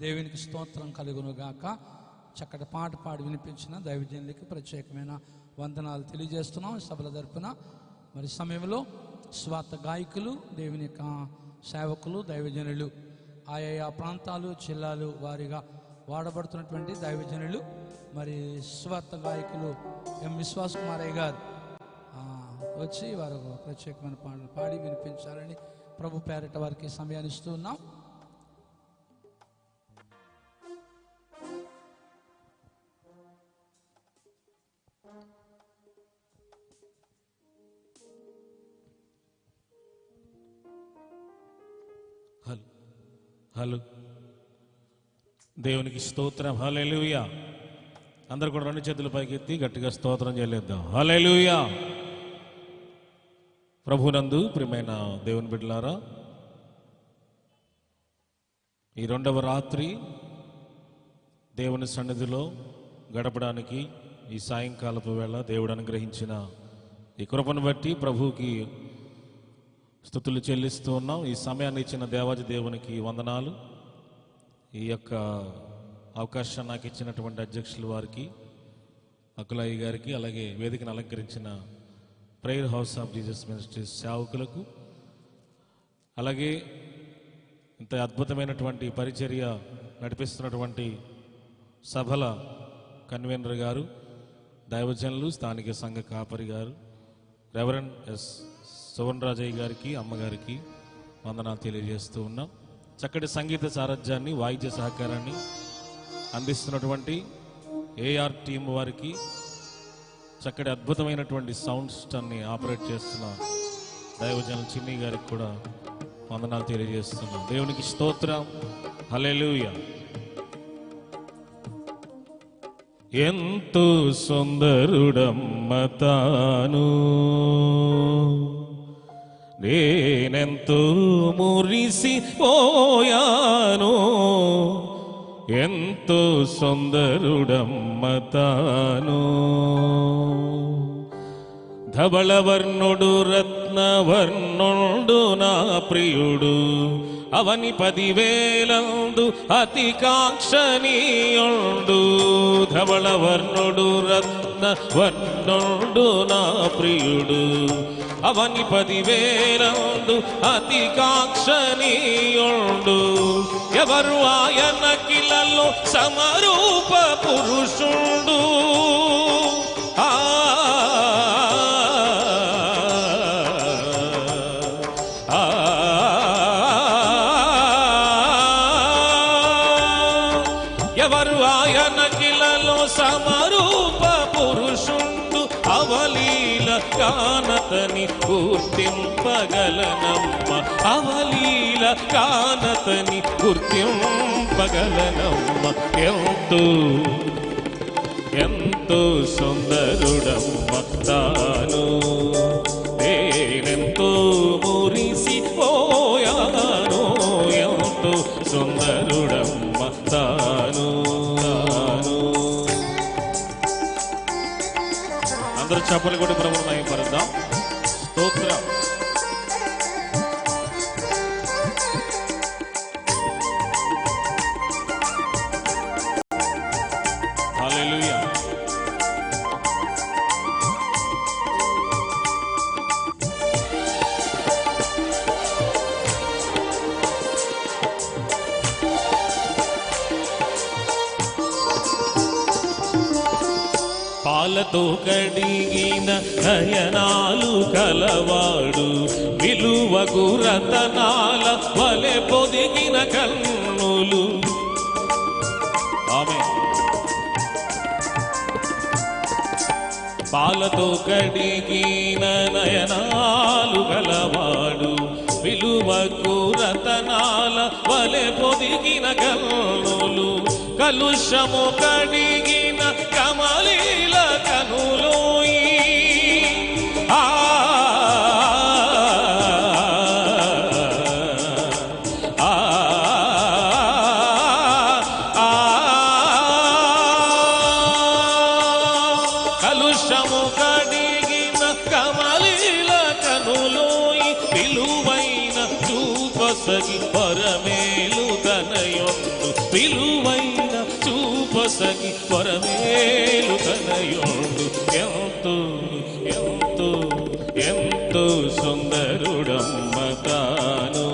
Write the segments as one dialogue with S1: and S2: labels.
S1: దేవునికి స్తోత్రం కలుగునుగాక. చక్కటి పాట పాడి వినిపించిన దైవజనులకి ప్రత్యేకమైన వందనాలు తెలియజేస్తున్నాం సభల తరపున. మరి సమయంలో స్వార్థ గాయకులు దేవుని యొక్క సేవకులు దైవజనులు ఆయా ప్రాంతాలు జిల్లాలు వారిగా వాడబడుతున్నటువంటి దైవజనులు మరి స్వార్థ గాయకులు ఎం విశ్వాస్ కుమారయ్య గారు వచ్చి వారు ప్రత్యేకమైన పాటలు పాడి వినిపించాలని ప్రభు పేరిట వారికి సమయాన్నిస్తూ ఉన్నాం.
S2: హలో. దేవునికి స్తోత్రం. హలెలుయా అందరు కూడా రెండు చేతుల పైకెత్తి గట్టిగా స్తోత్రం చేయలేద్దాం. హలెలుయా ప్రభునందు ప్రియమైన దేవుని బిడ్డలారా ఈ రెండవ రాత్రి దేవుని సన్నిధిలో గడపడానికి ఈ సాయంకాలపు వేళ దేవుడు అనుగ్రహించిన ఈ కృపను బట్టి ప్రభువుకి స్థుతులు చెల్లిస్తూ ఉన్నాం. ఈ సమయాన్ని ఇచ్చిన దేవాది దేవునికి వందనాలు. ఈ యొక్క అవకాశం నాకు ఇచ్చినటువంటి అధ్యక్షులు వారికి అకులయ్య గారికి అలాగే వేదికను అలంకరించిన prayer house of Jesus ministries సేవకులకు అలాగే ఇంత అద్భుతమైనటువంటి పరిచర్య నడిపిస్తున్నటువంటి సభల కన్వీనర్ గారు దైవజనులు స్థానిక సంఘ కాపరి గారు రెవరెండ్ ఎస్ సువర్ణ రాజయ్య గారికి అమ్మగారికి వందనాలు తెలియజేస్తూ ఉన్నాం. చక్కటి సంగీత సారథ్యాన్ని వాయిద్య సహకారాన్ని అందిస్తున్నటువంటి ఏఆర్ టీం వారికి చక్కటి అద్భుతమైనటువంటి సౌండ్ అన్ని ఆపరేట్ చేస్తున్న దైవజన చిన్ని గారికి కూడా వందనాలు తెలియజేస్తున్నాం. దేవునికి స్తోత్రం. హలెలుయ ఎంతో సుందరుడమ్మ తాను నేనెంతో మురిసి పోయాను ఎంతో సుందరుడమ్మతాను ధవళవర్ణుడు రత్నవర్ణుడు నా ప్రియుడు అవని పదివేలందు అతి కాక్షణీయుడు. ధవళవర్ణుడు రత్నవర్ణుడు నా ప్రియుడు అవని పదివేలందు అతి కాంక్షణీయుండు. ఎవరు ఆయన కిలలో సమరూప పురుషుడు? ఎవరు ఆయన కిలలో సమరూప కానతని గుర్తింపగలనమ్మ. అవలీల కానతని గుర్తింపగలనమ్మ. ఎంతో ఎంతో సుందరుడమ్మ తాను. నేనెంతో మురిసిపోయాను. ఎంతో సుందరుడమ్మ తాను. అందరూ చెప్పలు కూడా ప్రభుత్వం పాలతో కడిగిన నయనాలు కలవాడు. విలువకు రతనాల వలె పొదిగిన కన్నులు. ఆమె పాలతో కడిగిన నయనాలు కలవాడు. విలువకు రతనాల వలె పొదిగిన కన్నులు. కలుషము కడిగిన కమల చూపసగి వరమేలు కనయోడు. ఎంతో ఎంతో ఎంతో సుందరుడమ్మ తాను.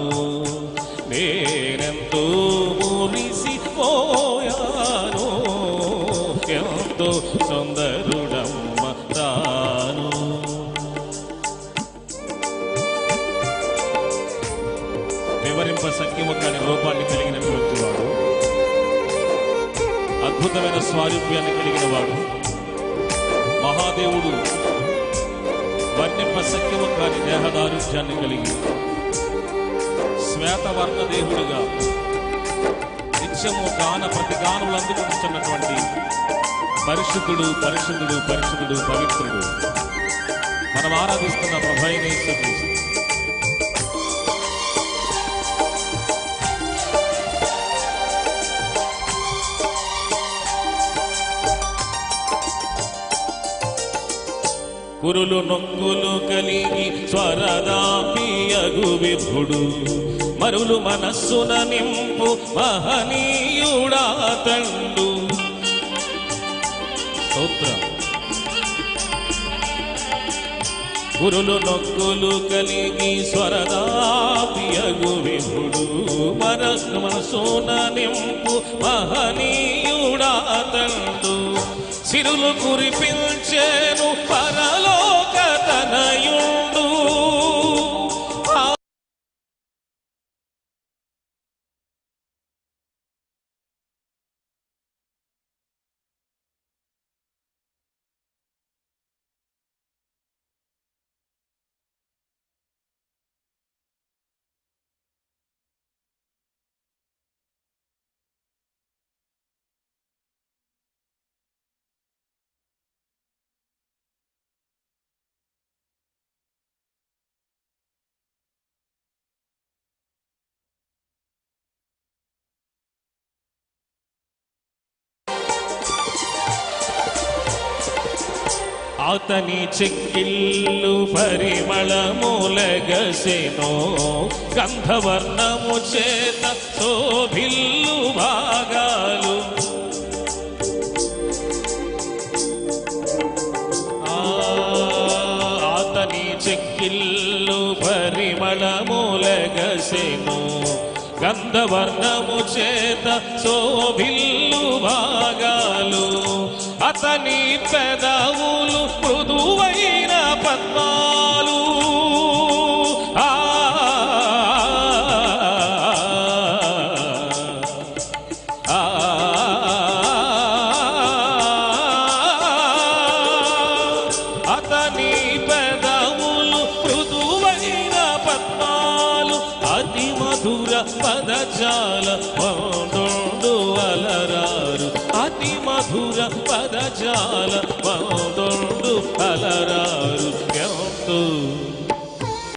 S2: నేనెంతో మురిసిపోయాను ఎంతో సుందరుడమ్మ తాను. వివరింప సఖ్యము కాని రూపాన్ని కలిగినటువంటి అద్భుతమైన స్వారూప్యాన్ని కలిగిన వాడు. మహాదేవుడు వర్ణింప సఖ్యము కాని దేహదారుఢ్యాన్ని కలిగి శ్వేతవర్ణదేవుడిగా నిత్యము గాన ప్రతి గానములు అందుకుంటున్నటువంటి పరిశుద్ధుడు పరిశుద్ధుడు పరిశుద్ధుడు పవిత్రుడు. మనం ఆరాధిస్తున్న ప్రభైనేశ్వరుడు కురులు నొక్కులు కలిగి స్వరదాపియగు విభుడు మరులు మనస్సున నింపు మహనీయుడా తండు స్తోత్రం కురులు నొక్కులు కలిగి స్వరదాపియగు విభుడు మనస్సు మనసున నింపు మహనీయుడా తండు సిరులు కురిపిం పరలోక పరలో అతని చెక్కిళ్ళు పరిమళములగసెనో గంధవర్ణము చేత శోభిల్లు భాగాలు. ఆ, అతని చెక్కిళ్ళు పరిమళములగసెను గంధవర్ణము చేత శోభిల్లు భాగాలు. అతని పెదవులు మృదువైన పద్మాలు అతని పెదవులు మృదువైన పద్మాలు అతి మధుర పదజాల జాల మధుర పదజాల అలరారు